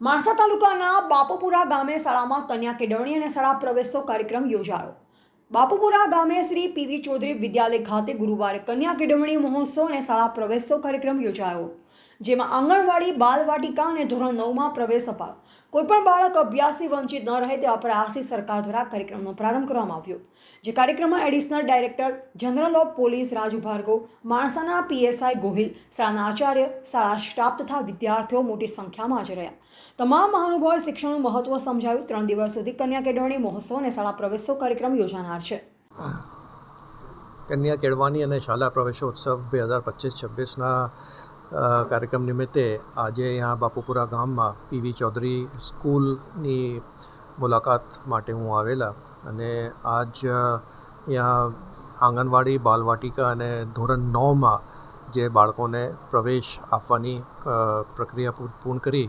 માણસા તાલુકાના બાપુપુરા ગામે શાળામાં કન્યા કેળવણી અને શાળા પ્રવેશો કાર્યક્રમ યોજાયો. બાપુપુરા ગામે શ્રી પીવી ચૌધરી વિદ્યાલય ખાતે ગુરુવારે કન્યા કેળવણી મહોત્સવ અને શાળા પ્રવેશો કાર્યક્રમ યોજાયો. જેમાં આંગણવાડી, બાલવાટિકા અને ધોરણ નવમાં પ્રવેશ અપાયો. કોઈપણ બાળક અભ્યાસી વંચિત ન રહે તેવા પ્રયાસી સરકાર દ્વારા કાર્યક્રમનો પ્રારંભ કરવામાં આવ્યો. જે કાર્યક્રમમાં additional director general of police Raju Bhargav, માણસાના PSI Gohil, શાળાના આચાર્ય, શાળા સ્ટાફ તથા વિદ્યાર્થીઓ મોટી સંખ્યામાં હાજર રહ્યા. તમામ મહાનુભાવોએ શિક્ષણનું મહત્વ સમજાવ્યું. ત્રણ દિવસ સુધી કન્યા કેળવણી મહોત્સવ અને શાળા પ્રવેશો કાર્યક્રમ યોજાનાર છે. કન્યા કેળવાની અને શાળા પ્રવેશોત્સવ બે હજાર પચીસ છવ્વીસના કાર્યક્રમ નિમિત્તે આજે અહીંયા બાપુપુરા ગામમાં પીવી ચૌધરી સ્કૂલની મુલાકાત માટે હું આવેલા અને આજ અહીંયા આંગણવાડી, બાલવાટિકા અને ધોરણ નવમાં જે બાળકોને પ્રવેશ આપવાની પ્રક્રિયા પૂર્ણ કરી,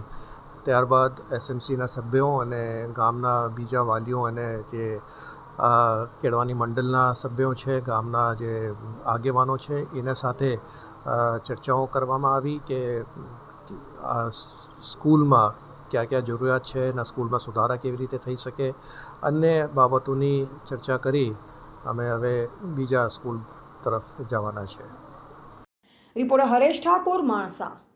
ત્યારબાદ એસએમસીના સભ્યો અને ગામના બીજા વાલીઓ અને જે કેળવાની મંડળના સભ્યો છે, ગામના જે આગેવાનો છે, એના સાથે ચર્ચાઓ કરવામાં આવી કે સ્કૂલમાં ક્યાં ક્યાં જરૂરિયાત છે, એના સ્કૂલમાં સુધારા કેવી રીતે થઈ શકે, અન્ય બાબતોની ચર્ચા કરી અમે હવે બીજા સ્કૂલ તરફ જવાના છે. રિપોર્ટર હરેશ ઠાકોર, માણસા.